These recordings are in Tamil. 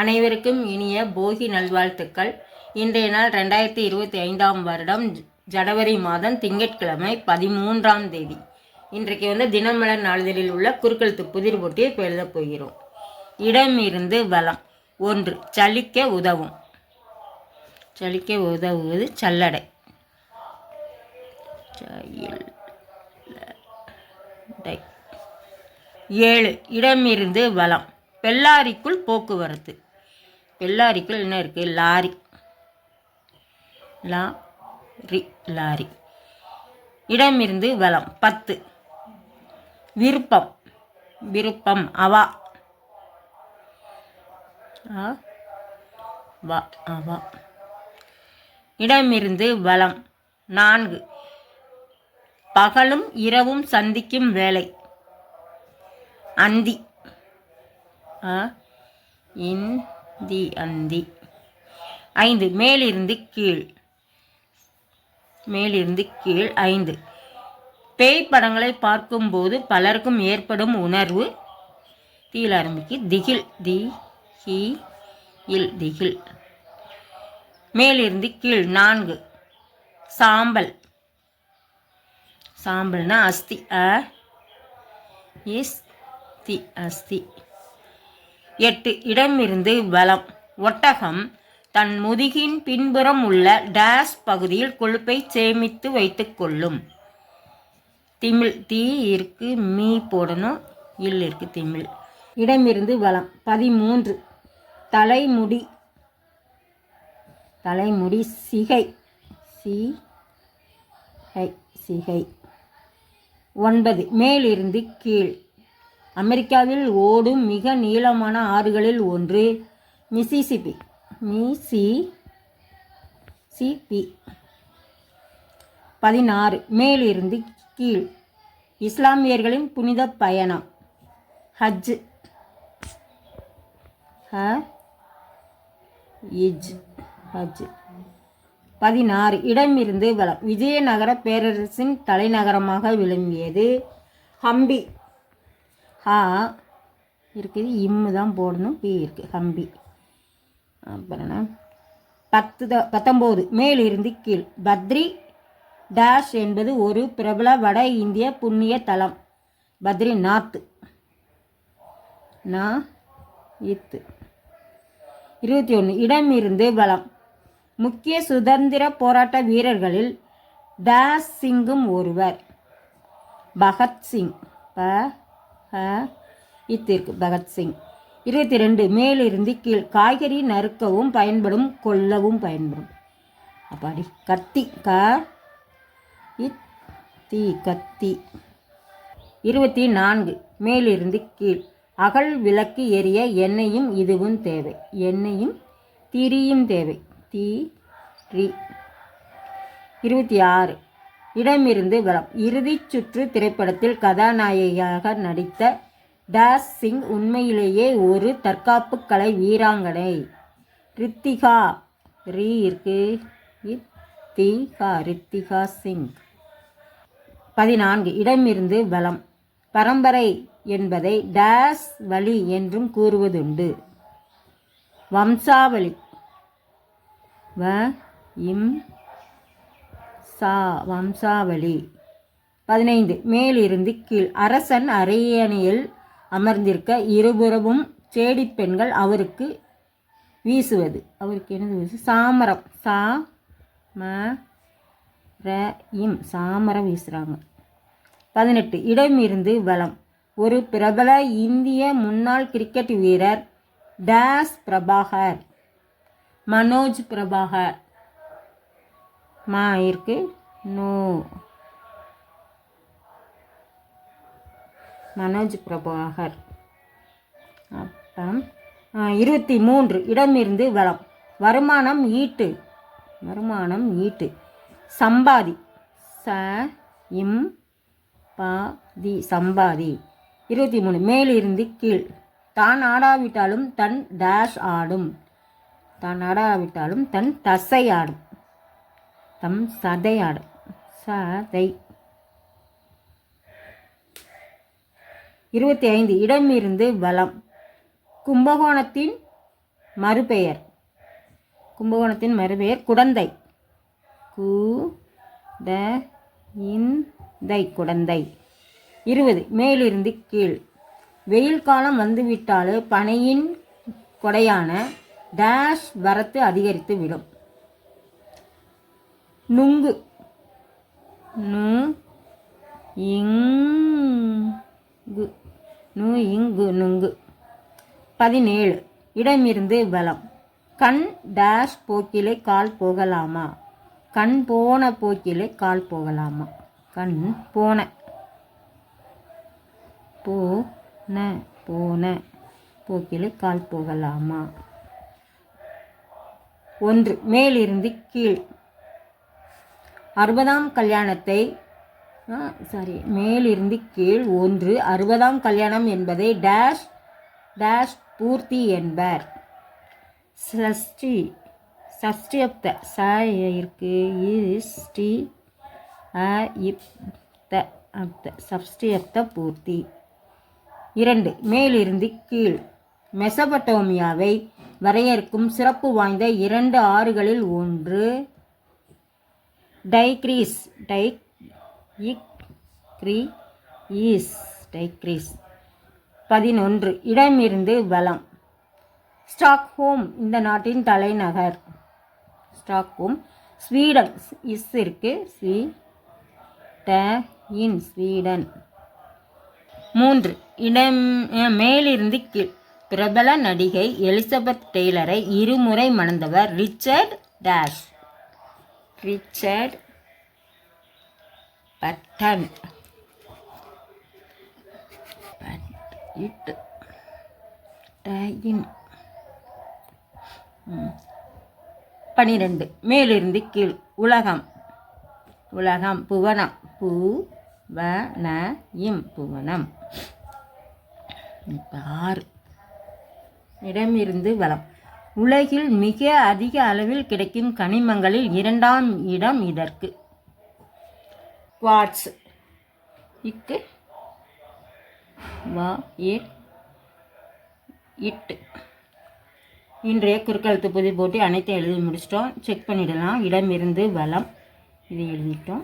அனைவருக்கும் இனிய போகி நல்வாழ்த்துக்கள். இன்றைய நாள் ரெண்டாயிரத்தி இருபத்தி ஐந்தாம் வருடம் ஜனவரி மாதம் திங்கட்கிழமை பதிமூன்றாம் தேதி. இன்றைக்கு வந்து தினமலர் நாளிதழில் உள்ள குறுக்கெழுத்து புதிர் போட்டியை இப்போ எழுதப் போகிறோம். இடமிருந்து வளம் ஒன்று சலிக்க உதவும். சலிக்க உதவுவது சல்லடை. ஏழு இடமிருந்து வளம் பெல்லாரிக்குள் போக்குவரத்து. எல்லாரிக்கும் என்ன இருக்குது லாரி. லா ரி லாரி. இடமிருந்து வளம் பத்து. விருப்பம் விருப்பம் அவா. ஆ வா அவா. இடமிருந்து வலம் நான்கு. பகலும் இரவும் சந்திக்கும் வேலை. அந்தி. இன் தி அந்தி. ஐந்து மேலிருந்து கீழ். மேலிருந்து கீழ் ஐந்து. பேய் படங்களை பார்க்கும்போது பலருக்கும் ஏற்படும் உணர்வு. தீயில் ஆரம்பிக்கு. திகில் தி ஹி இல் திகில். மேலிருந்து கீழ் நான்கு. சாம்பல். சாம்பல்னா அஸ்தி அ இஸ் தி அஸ்தி. எட்டு இடமிருந்து வலம். ஒட்டகம் தன் முதுகின் பின்புறம் உள்ள டேஷ் பகுதியில் கொழுப்பை சேமித்து வைத்துக்கொள்ளும் திமிழ் தீ இருக்கு மீ போடணும் இல் இருக்கு திமிழ். இடமிருந்து வளம் பதிமூன்று. தலைமுடி தலைமுடி சிகை சி சிகை. ஒன்பது. மேலிருந்து கீழ். அமெரிக்காவில் ஓடும் மிக நீளமான ஆறுகளில் ஒன்று மிசிசிபி மிசி சிபி பதினாறு. மேலிருந்து கீழ். இஸ்லாமியர்களின் புனித பயணம். ஹஜ். ஹ இஜ் ஹஜ். பதினாறு. இடமிருந்து வலம். விஜயநகர பேரரசின் தலைநகரமாக விளங்கியது ஹம்பி. ஹா இருக்குது இம்மு தான் போடணும் பி இருக்குது ஹம்பி அப்புறம் என்ன? பத்து த பத்தொம்போது மேலிருந்து கீழ். பத்ரி டேஷ் என்பது ஒரு பிரபல வட இந்திய புண்ணிய தலம். பத்ரிநாத் நா இத்து. இருபத்தி ஒன்று இடமிருந்து பலம் முக்கிய சுதந்திர போராட்ட வீரர்களில் டேஷ் சிங்கும் ஒருவர். பகத்சிங் ப இத்திற்கு பகத்சிங் இருபத்தி ரெண்டு மேலிருந்து கீழ் காய்கறி நறுக்கவும் பயன்படும் கொல்லவும் பயன்படும். அப்பாடி கத்தி க? இத்தி கத்தி. இருபத்தி நான்கு மேலிருந்து கீழ் அகல் விளக்கு எரிய எண்ணெயும் இதுவும் தேவை. எண்ணெயும் திரியும் தேவை. தீ ரி இருபத்தி ஆறு இடமிருந்து வலம் இறுதிச் சுற்று திரைப்படத்தில் கதாநாயகியாக நடித்த டாஸ் சிங் உண்மையிலேயே ஒரு தற்காப்பு கலை வீராங்கனை. ரித்திகா ரீ இருக்கு. ரித்திகா ரித்திகா சிங். பதினான்கு இடமிருந்து வலம். பரம்பரை என்பதை டேஸ் வழி என்றும் கூறுவதுண்டு. வம்சாவளி. வ இம் சா வம்சாவளி. பதினைந்து. மேலிருந்து கீழ். அரசன் அரியணையில் அமர்ந்திருக்க இருபுறமும் சேடி பெண்கள் அவருக்கு வீசுவது. அவருக்கு என்னது வீசு? சாமரம். சா ம ர இம். சாமரம் வீசுகிறாங்க பதினெட்டு. இடமிருந்து வளம் ஒரு பிரபல இந்திய முன்னாள் கிரிக்கெட் வீரர் டேஸ் பிரபாகர். மனோஜ் பிரபாகர். மா இருக்கு. நோ. மனோஜ் பிரபாகர். அப்புறம் இருபத்தி மூன்று. இடமிருந்து வளம். வருமானம் ஈட்டு. வருமானம் ஈட்டு. சம்பாதி. ச இம் பா தி சம்பாதி. இருபத்தி மூணு. மேலிருந்து கீழ். தான் ஆடாவிட்டாலும் தன் டேஷ் ஆடும். தான் ஆடாவிட்டாலும் தன் தசை ஆடும். தம் சதையாடும். சதை. இருபத்தி ஐந்து இடமிருந்து வலம் கும்பகோணத்தின் மறுபெயர். கும்பகோணத்தின் மறுபெயர் குடந்தை. கு ட இந்தை குடந்தை. இருபது மேலிருந்து கீழ். வெயில் காலம் வந்துவிட்டாலே பனையின் கொடையான டேஷ் வரத்து அதிகரித்து விடும் நுங்கு. நு இங்கு நு இங்கு நுங்கு. பதினேழு. இடமிருந்து பலம் கண் டேஷ் போக்கிலே கால் போகலாமா? கண் போன போக்கிலே கால் போகலாமா? கண் போன. போன போன போக்கிலே கால் போகலாமா? ஒன்று. மேலிருந்து கீழ். அறுபதாம் கல்யாணத்தை சாரி மேலிருந்து கீழ் ஒன்று அறுபதாம் கல்யாணம் என்பதை டேஷ் டேஷ் பூர்த்தி என்பர். சஷ்டி சஷ்டி ஆஃப் த ச இருக்கு இஸ் டி அ இப் the of the Shashti of the பூர்த்தி. இரண்டு மேலிருந்து கீழ். மெசபட்டோமியாவை வரையறுக்கும் சிறப்பு வாய்ந்த இரண்டு ஆறுகளில் ஒன்று டைக்ரீஸ் டைக் இக் க்ரீ ஈஸ் டைக்ரீஸ் பதினொன்று. இடமிருந்து பலம் ஸ்டாக்ஹோம் இந்த நாட்டின் தலைநகர். ஸ்டாக்ஹோம் ஸ்வீடன் இஸ் இருக்கு. ஸ்வீ ட இன் ஸ்வீடன் மூன்று. இடம் மேலிருந்து கீழ். பிரபல நடிகை எலிசபெத் டெய்லரை இருமுறை மணந்தவர் ரிச்சர்ட் டேஷ். ரிச்சர்ட் பட்டன் இட் டயின் பனிரெண்டு. மேலிருந்து கீழ். உலகம். உலகம். புவனம். பூ வ ந இம் புவனம். இப்போ ஆறு. இடமிருந்து வளம். உலகில் மிக அதிக அளவில் கிடைக்கும் கனிமங்களில் இரண்டாம் இடம் இதற்கு. குவாட்ஸ். இக்கு. வா இட்டு. இன்றைய குறுக்கெழுத்து பொதி போட்டு அனைத்தையும் எழுதி முடிச்சிட்டோம். செக் பண்ணிடலாம். இடமிருந்து வலம். இதை எழுதிட்டோம்.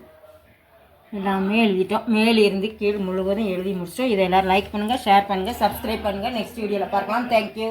எல்லாமே எழுதிட்டோம். மேல் இருந்து கீழ் முழுவதும் எழுதி முடிச்சிட்டோம். இதை எல்லோரும் லைக் பண்ணுங்கள் ஷேர் பண்ணுங்கள் சப்ஸ்கிரைப் பண்ணுங்கள் நெக்ஸ்ட் வீடியோவில் பார்க்கலாம். தேங்க்யூ